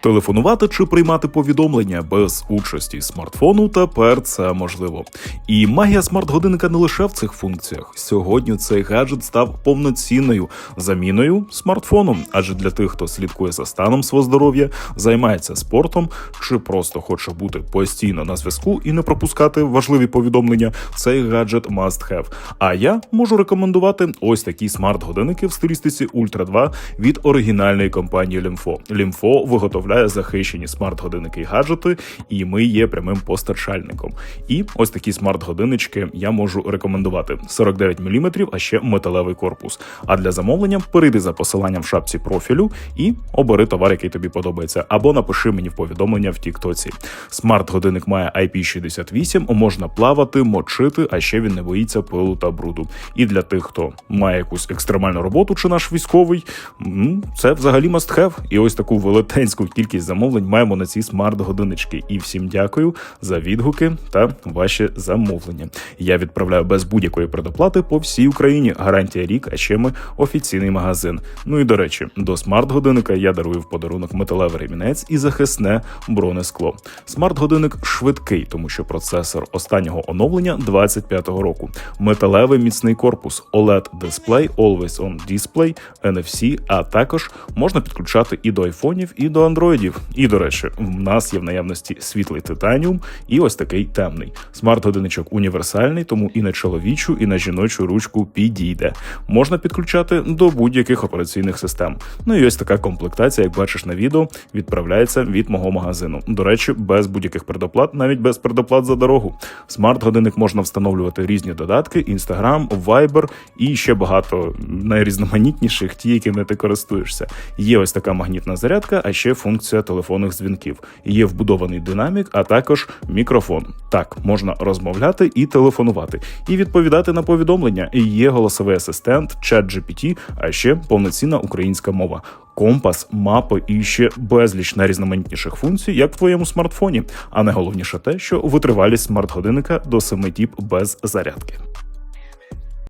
Телефонувати чи приймати повідомлення без участі смартфону тепер це можливо. І магія смарт-годинника не лише в цих функціях. Сьогодні цей гаджет став повноцінною заміною смартфону, адже для тих, хто слідкує за станом свого здоров'я, займається спортом чи просто хоче бути постійно на зв'язку і не пропускати важливі повідомлення, цей гаджет must have. А я можу рекомендувати ось такі смарт-годинники в стилістиці Ultra 2 від оригінальної компанії Limfo. Limfo виготовляє захищені смарт-годинники і гаджети, і ми є прямим постачальником. І ось такі смарт-годиннички я можу рекомендувати: 49 мм, а ще металевий корпус. А для замовлення перейди за посиланням в шапці профілю і обери товар, який тобі подобається, або напиши мені в повідомлення в Тіктоці. Смарт-годинник має IP68, можна плавати, мочити, а ще він не боїться пилу та бруду. І для тих, хто має якусь екстремальну роботу, чи наш військовий, це взагалі must have. І ось таку велетенську кількість замовлень маємо на ці смарт-годиннички. І всім дякую за відгуки та ваші замовлення. Я відправляю без будь-якої предоплати по всій Україні. Гарантія рік, а ще ми офіційний магазин. Ну і до речі, до смарт-годинника я дарую в подарунок металевий ремінець і захисне бронескло. Смарт-годинник швидкий, тому що процесор останнього оновлення 25-го року. Металевий міцний корпус, oled дисплей, Always On Display, NFC, а також можна підключати і до айфонів, і до андроїдів. І до речі, в нас є в наявності світлий титаніум і ось такий темний. Смарт-годинничок універсальний, тому і на чоловічу, і на жіночу ручку підійде. Можна підключати до будь-яких операційних систем. Ну і ось така комплектація, як бачиш на відео, відправляється від мого магазину. До речі, без будь-яких предоплат, навіть без предоплат за дорогу. Смарт-годинник можна встановлювати різні додатки: Instagram, Viber і ще багато найрізноманітніших, ті, якими ти користуєшся. Є ось така магнітна зарядка, а ще функція телефонних дзвінків. Є вбудований динамік, а також мікрофон. Так, можна розмовляти і телефонувати, і відповідати на повідомлення. Є голосовий асистент, чат GPT, а ще повноцінна українська мова. Компас, мапи і ще безліч найрізноманітніших функцій, як в твоєму смартфоні. А найголовніше те, що витривалість смарт-годинника до 7 діб без зарядки.